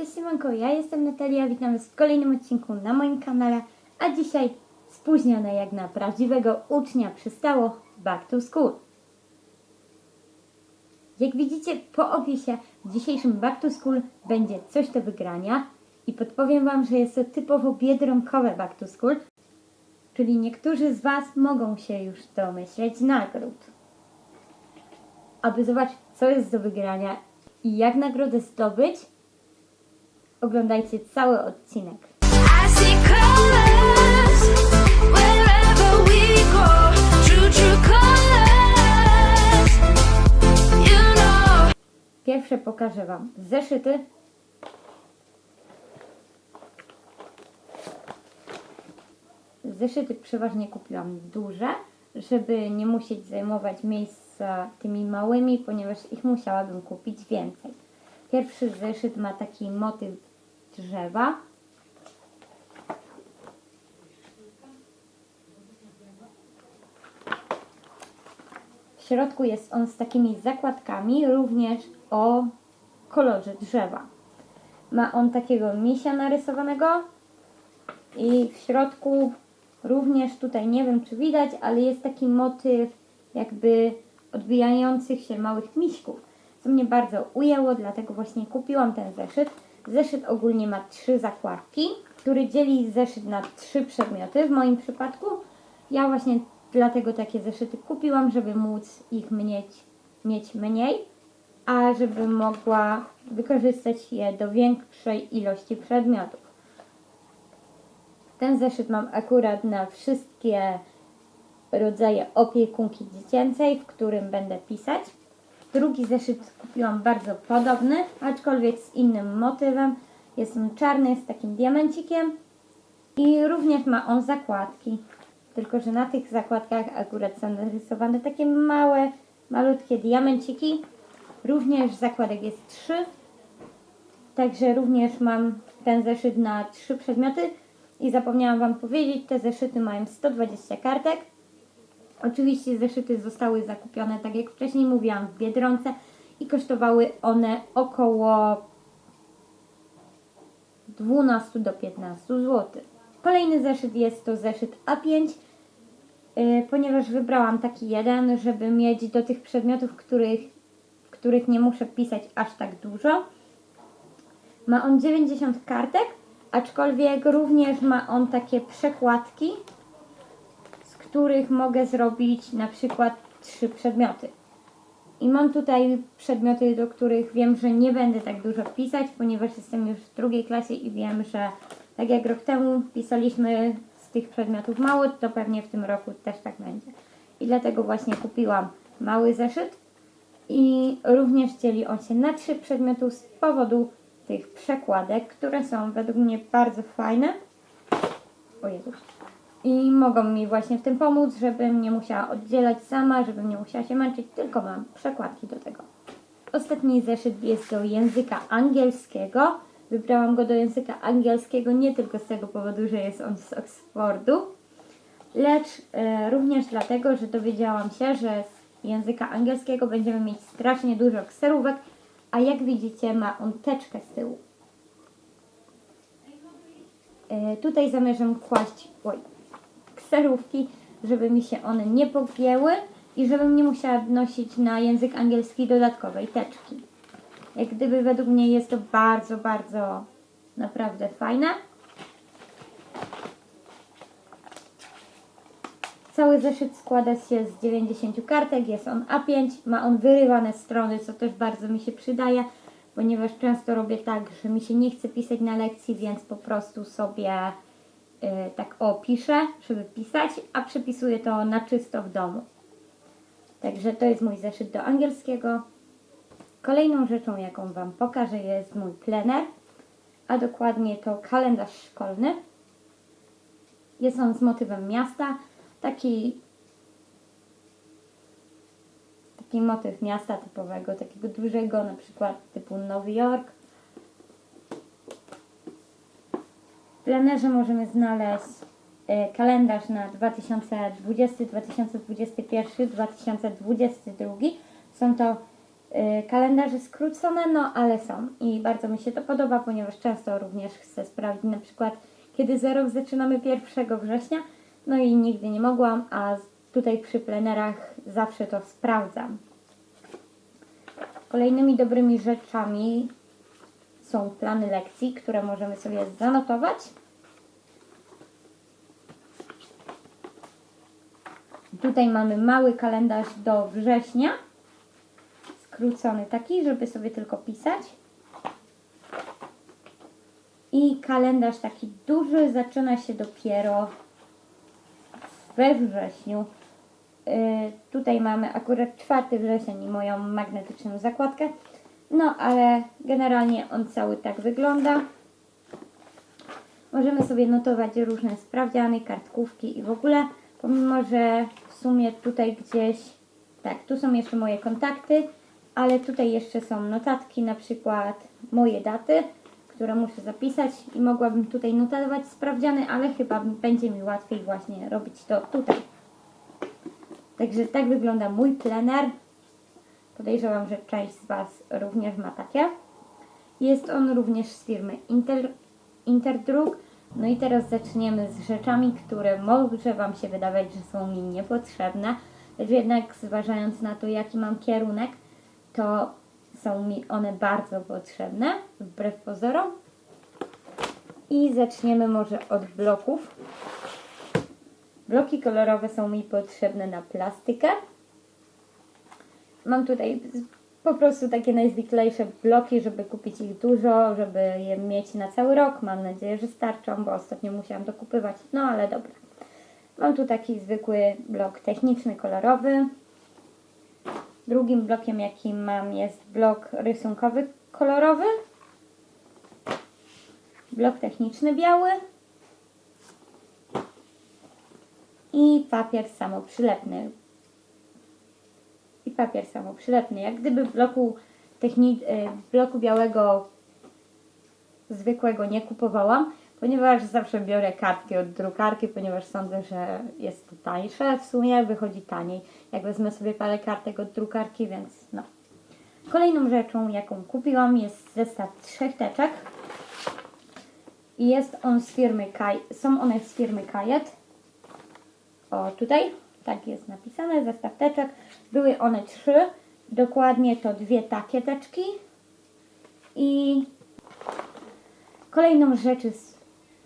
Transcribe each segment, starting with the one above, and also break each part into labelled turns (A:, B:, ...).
A: Cześć Siemanko, ja jestem Natalia, witam Was w kolejnym odcinku na moim kanale, a dzisiaj spóźnione jak na prawdziwego ucznia przystało Back to School. Jak widzicie po opisie, w dzisiejszym Back to School będzie coś do wygrania i podpowiem Wam, że jest to typowo biedronkowe Back to School, czyli niektórzy z Was mogą się już domyśleć nagród. Aby zobaczyć, co jest do wygrania i jak nagrodę zdobyć, oglądajcie cały odcinek. Pierwsze pokażę Wam zeszyty. Zeszyty przeważnie kupiłam duże, żeby nie musieć zajmować miejsca tymi małymi, ponieważ ich musiałabym kupić więcej. Pierwszy zeszyt ma taki motyw drzewa. W środku jest on z takimi zakładkami, również o kolorze drzewa. Ma on takiego misia narysowanego i w środku również tutaj nie wiem czy widać, ale jest taki motyw jakby odbijających się małych miśków, co mnie bardzo ujęło, dlatego właśnie kupiłam ten zeszyt. Zeszyt ogólnie ma trzy zakładki, który dzieli zeszyt na trzy przedmioty. W moim przypadku ja właśnie dlatego takie zeszyty kupiłam, żeby móc ich mieć, mieć mniej, a żeby mogła wykorzystać je do większej ilości przedmiotów. Ten zeszyt mam akurat na wszystkie rodzaje opiekunki dziecięcej, w którym będę pisać. Drugi zeszyt kupiłam bardzo podobny, aczkolwiek z innym motywem. Jest on czarny z takim diamencikiem i również ma on zakładki. Tylko, że na tych zakładkach akurat są narysowane takie małe, malutkie diamenciki. Również zakładek jest trzy. Także również mam ten zeszyt na trzy przedmioty. I zapomniałam Wam powiedzieć, te zeszyty mają 120 kartek. Oczywiście zeszyty zostały zakupione, tak jak wcześniej mówiłam, w Biedronce i kosztowały one około 12 do 15 zł. Kolejny zeszyt jest to zeszyt A5, yy, ponieważ wybrałam taki jeden, żeby mieć do tych przedmiotów, których, w których nie muszę pisać aż tak dużo. Ma on 90 kartek, aczkolwiek również ma on takie przekładki, których mogę zrobić na przykład trzy przedmioty. I mam tutaj przedmioty, do których wiem, że nie będę tak dużo pisać, ponieważ jestem już w drugiej klasie i wiem, że tak jak rok temu pisaliśmy z tych przedmiotów mało, to pewnie w tym roku też tak będzie. I dlatego właśnie kupiłam mały zeszyt i również dzieli on się na trzy przedmioty z powodu tych przekładek, które są według mnie bardzo fajne. O Jezus. I mogą mi właśnie w tym pomóc, żebym nie musiała oddzielać sama, żebym nie musiała się męczyć, tylko mam przekładki do tego. Ostatni zeszyt jest do języka angielskiego. Wybrałam go do języka angielskiego nie tylko z tego powodu, że jest on z Oxfordu, lecz e, również dlatego, że dowiedziałam się, że z języka angielskiego będziemy mieć strasznie dużo kserówek, a jak widzicie ma on teczkę z tyłu. E, tutaj zamierzam kłaść oj, kserówki, żeby mi się one nie pogięły i żebym nie musiała nosić na język angielski dodatkowej teczki. Jak gdyby według mnie jest to bardzo, bardzo naprawdę fajne. Cały zeszyt składa się z 90 kartek, jest on A5, ma on wyrywane strony, co też bardzo mi się przydaje, ponieważ często robię tak, że mi się nie chce pisać na lekcji, więc po prostu sobie tak o piszę, żeby pisać, a przepisuję to na czysto w domu. Także to jest mój zeszyt do angielskiego. Kolejną rzeczą, jaką Wam pokażę, jest mój plener, a dokładnie to kalendarz szkolny. Jest on z motywem miasta, taki, taki motyw miasta typowego, takiego dużego, na przykład typu Nowy Jork. W plenerze możemy znaleźć e, kalendarz na 2020, 2021, 2022. Są to y, kalendarze skrócone, no ale są i bardzo mi się to podoba, ponieważ często również chcę sprawdzić na przykład kiedy zerów zaczynamy 1 września, no i nigdy nie mogłam, a tutaj przy plenerach zawsze to sprawdzam. Kolejnymi dobrymi rzeczami są plany lekcji, które możemy sobie zanotować. Tutaj mamy mały kalendarz do września, skrócony taki, żeby sobie tylko pisać. I kalendarz taki duży zaczyna się dopiero we wrześniu. Yy, tutaj mamy akurat 4 wrzesień i moją magnetyczną zakładkę. No, ale generalnie on cały tak wygląda. Możemy sobie notować różne sprawdziany, kartkówki i w ogóle, pomimo że w sumie tutaj gdzieś, tak, tu są jeszcze moje kontakty, ale tutaj jeszcze są notatki, na przykład moje daty, które muszę zapisać i mogłabym tutaj notować sprawdziany, ale chyba będzie mi łatwiej właśnie robić to tutaj. Także tak wygląda mój plener. Podejrzewam, że część z Was również ma takie. Jest on również z firmy Inter, Interdruk. No i teraz zaczniemy z rzeczami, które może Wam się wydawać, że są mi niepotrzebne, lecz jednak zważając na to, jaki mam kierunek, to są mi one bardzo potrzebne, wbrew pozorom. I zaczniemy może od bloków. Bloki kolorowe są mi potrzebne na plastykę. Mam tutaj po prostu takie najzwyklejsze bloki, żeby kupić ich dużo, żeby je mieć na cały rok. Mam nadzieję, że starczą, bo ostatnio musiałam dokupywać. No ale dobra. Mam tu taki zwykły blok techniczny, kolorowy. Drugim blokiem, jaki mam, jest blok rysunkowy, kolorowy. Blok techniczny, biały. I papier samoprzylepny, papier samoprzylepny. Jak gdyby bloku, techni- y, bloku białego zwykłego nie kupowałam, ponieważ zawsze biorę kartki od drukarki, ponieważ sądzę, że jest to tańsze. W sumie wychodzi taniej, jak wezmę sobie parę kartek od drukarki, więc no. Kolejną rzeczą, jaką kupiłam, jest zestaw trzech teczek. I jest on z firmy Kaj, są one z firmy Kajet. O, tutaj, tak jest napisane, zestaw teczek. Były one trzy, dokładnie to dwie takie teczki. I kolejną, rzeczy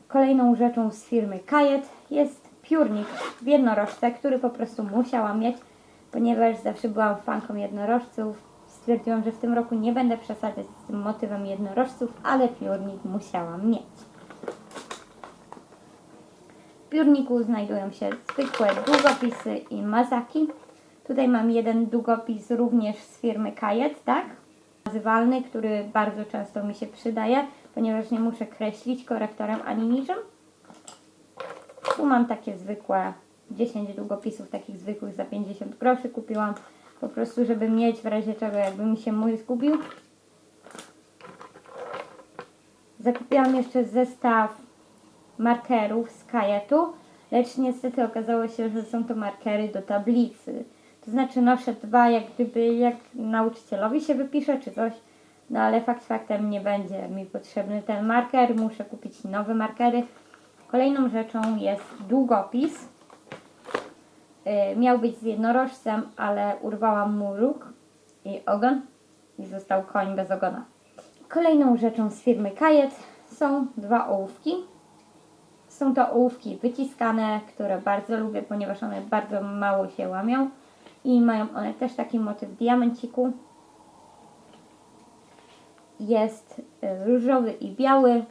A: kolejną rzeczą z firmy Kajet jest piórnik w jednorożce, który po prostu musiałam mieć, ponieważ zawsze byłam fanką jednorożców. Stwierdziłam, że w tym roku nie będę przesadzać z tym motywem jednorożców, ale piórnik musiałam mieć. W piórniku znajdują się zwykłe długopisy i mazaki. Tutaj mam jeden długopis również z firmy Kajet, tak? Nazywalny, który bardzo często mi się przydaje, ponieważ nie muszę kreślić korektorem ani niczym. Tu mam takie zwykłe 10 długopisów, takich zwykłych za 50 groszy kupiłam. Po prostu, żeby mieć w razie czego, jakby mi się mój zgubił. Zakupiłam jeszcze zestaw markerów z kajetu, lecz niestety okazało się, że są to markery do tablicy. To znaczy noszę dwa, jak gdyby jak nauczycielowi się wypisze czy coś, no ale fakt faktem nie będzie mi potrzebny ten marker, muszę kupić nowe markery. Kolejną rzeczą jest długopis. Yy, miał być z jednorożcem, ale urwałam mu róg i ogon i został koń bez ogona. Kolejną rzeczą z firmy Kajet są dwa ołówki. Są to ołówki wyciskane, które bardzo lubię, ponieważ one bardzo mało się łamią i mają one też taki motyw diamenciku. Jest y, różowy i biały.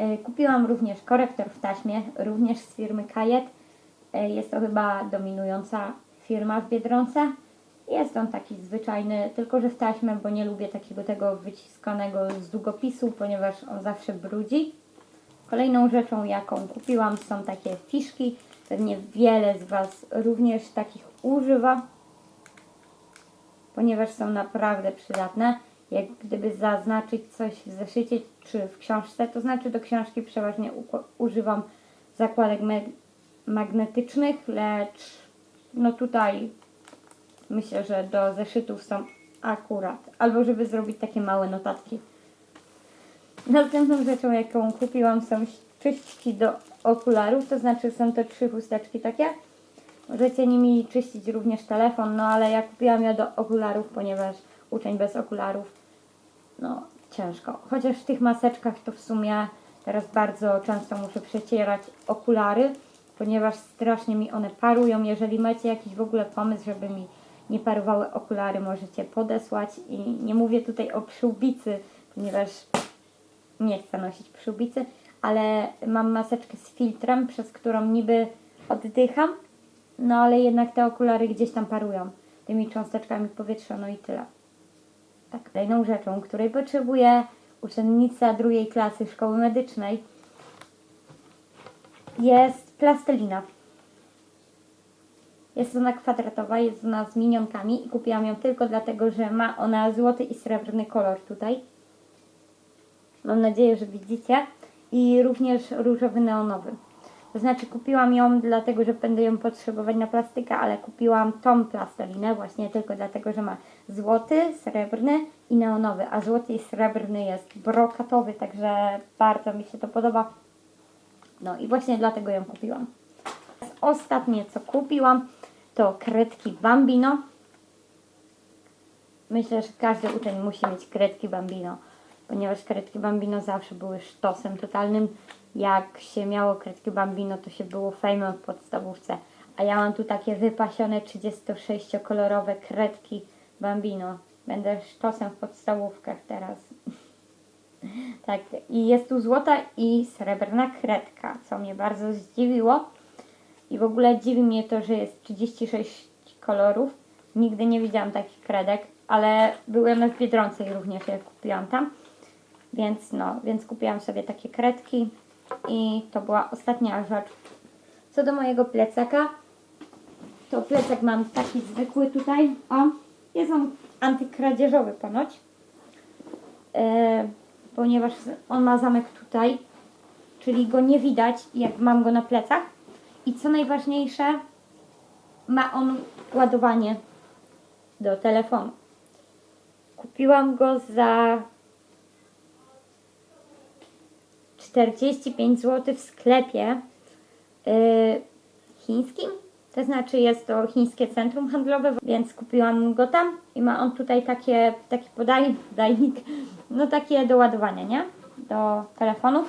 A: Y, Kupiłam również korektor w taśmie, również z firmy Kajet. Y, Jest to chyba dominująca firma w Biedronce. Jest on taki zwyczajny, tylko że w taśmę, bo nie lubię takiego tego wyciskanego z długopisu, ponieważ on zawsze brudzi. Kolejną rzeczą, jaką kupiłam, są takie fiszki. Pewnie wiele z Was również takich używa, ponieważ są naprawdę przydatne. Jak gdyby zaznaczyć coś w zeszycie czy w książce, to znaczy do książki przeważnie używam zakładek magnetycznych, lecz no tutaj myślę, że do zeszytów są Akurat. Albo żeby zrobić takie małe notatki. Następną rzeczą, jaką kupiłam, są czyściki do okularów, to znaczy są to trzy chusteczki takie. Możecie nimi czyścić również telefon, no ale ja kupiłam je do okularów, ponieważ uczeń bez okularów, no ciężko. Chociaż w tych maseczkach to w sumie teraz bardzo często muszę przecierać okulary, ponieważ strasznie mi one parują. Jeżeli macie jakiś w ogóle pomysł, żeby mi nie parowały okulary, możecie podesłać. I nie mówię tutaj o przyłbicy, ponieważ nie chcę nosić przyłbicy, ale mam maseczkę z filtrem, przez którą niby oddycham, no ale jednak te okulary gdzieś tam parują tymi cząsteczkami powietrza, no i tyle. Tak, kolejną rzeczą, której potrzebuje uczennica drugiej klasy szkoły medycznej jest plastelina. Jest ona kwadratowa, jest ona z minionkami i kupiłam ją tylko dlatego, że ma ona złoty i srebrny kolor tutaj. Mam nadzieję, że widzicie. I również różowy neonowy. To znaczy kupiłam ją dlatego, że będę ją potrzebować na plastykę, ale kupiłam tą plastelinę właśnie tylko dlatego, że ma złoty, srebrny i neonowy, a złoty i srebrny jest brokatowy, także bardzo mi się to podoba. No i właśnie dlatego ją kupiłam. Ostatnie co kupiłam to kredki Bambino. Myślę, że każdy uczeń musi mieć kredki Bambino, ponieważ kredki Bambino zawsze były sztosem totalnym. Jak się miało kredki Bambino, to się było fejmem w podstawówce. A ja mam tu takie wypasione 36-kolorowe kredki Bambino. Będę sztosem w podstawówkach teraz. tak, i jest tu złota i srebrna kredka, co mnie bardzo zdziwiło. I w ogóle dziwi mnie to, że jest 36 kolorów. Nigdy nie widziałam takich kredek, ale one w Biedronce i również je kupiłam tam. Więc no, więc kupiłam sobie takie kredki i to była ostatnia rzecz. Co do mojego plecaka, to plecak mam taki zwykły tutaj. O, jest on antykradzieżowy ponoć. E, ponieważ on ma zamek tutaj, czyli go nie widać, jak mam go na plecach. I co najważniejsze, ma on ładowanie do telefonu. Kupiłam go za 45 zł w sklepie yy, chińskim. To znaczy jest to chińskie centrum handlowe, więc kupiłam go tam i ma on tutaj takie, taki podaj, podajnik, no takie do ładowania, nie? Do telefonu.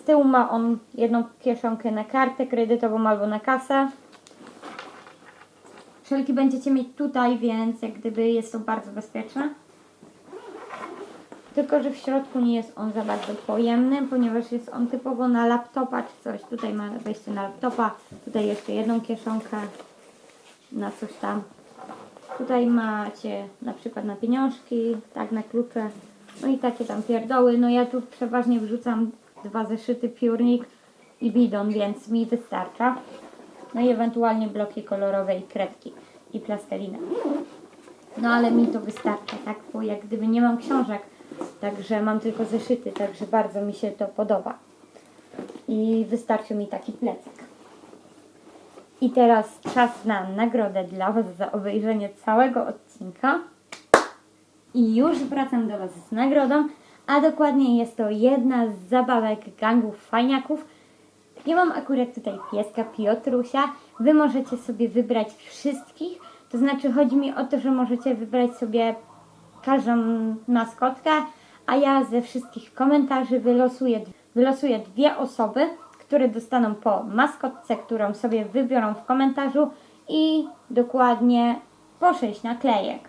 A: Z tyłu ma on jedną kieszonkę na kartę kredytową albo na kasę. Wszelki będziecie mieć tutaj, więc jak gdyby jest to bardzo bezpieczne. Tylko, że w środku nie jest on za bardzo pojemny, ponieważ jest on typowo na laptopa czy coś. Tutaj ma wejście na laptopa, tutaj jeszcze jedną kieszonkę na coś tam. Tutaj macie na przykład na pieniążki, tak na klucze, no i takie tam pierdoły. No ja tu przeważnie wrzucam dwa zeszyty, piórnik i bidon, więc mi wystarcza. No i ewentualnie bloki kolorowe i kredki i plastelina. No ale mi to wystarcza, tak? Bo jak gdyby nie mam książek, także mam tylko zeszyty, także bardzo mi się to podoba. I wystarczy mi taki plecak. I teraz czas na nagrodę dla Was za obejrzenie całego odcinka. I już wracam do Was z nagrodą, a dokładnie jest to jedna z zabawek gangów fajniaków. Ja mam akurat tutaj pieska Piotrusia. Wy możecie sobie wybrać wszystkich. To znaczy chodzi mi o to, że możecie wybrać sobie każdą maskotkę, a ja ze wszystkich komentarzy wylosuję, wylosuję dwie osoby, które dostaną po maskotce, którą sobie wybiorą w komentarzu i dokładnie po 6 naklejek.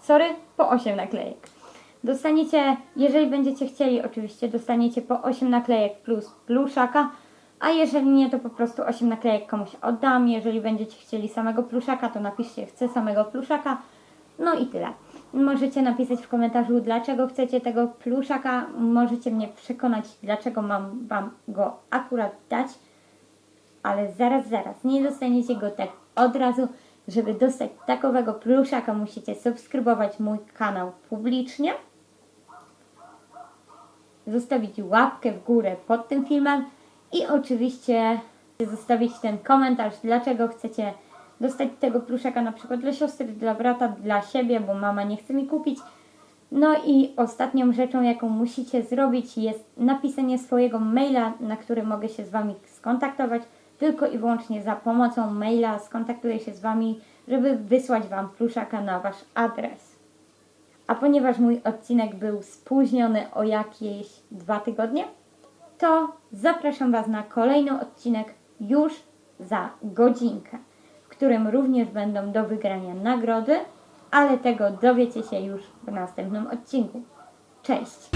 A: Sorry, po 8 naklejek. Dostaniecie, jeżeli będziecie chcieli, oczywiście dostaniecie po 8 naklejek plus pluszaka, a jeżeli nie, to po prostu 8 naklejek komuś oddam. Jeżeli będziecie chcieli samego pluszaka, to napiszcie chcę samego pluszaka. No i tyle. Możecie napisać w komentarzu, dlaczego chcecie tego pluszaka. Możecie mnie przekonać, dlaczego mam Wam go akurat dać. Ale zaraz, zaraz, nie dostaniecie go tak od razu. Żeby dostać takowego pluszaka, musicie subskrybować mój kanał publicznie zostawić łapkę w górę pod tym filmem i oczywiście zostawić ten komentarz, dlaczego chcecie dostać tego pluszaka na przykład dla siostry, dla brata, dla siebie, bo mama nie chce mi kupić. No i ostatnią rzeczą, jaką musicie zrobić, jest napisanie swojego maila, na który mogę się z Wami skontaktować. Tylko i wyłącznie za pomocą maila skontaktuję się z Wami, żeby wysłać Wam pluszaka na Wasz adres. A ponieważ mój odcinek był spóźniony o jakieś dwa tygodnie, to zapraszam Was na kolejny odcinek już za godzinkę, w którym również będą do wygrania nagrody, ale tego dowiecie się już w następnym odcinku. Cześć!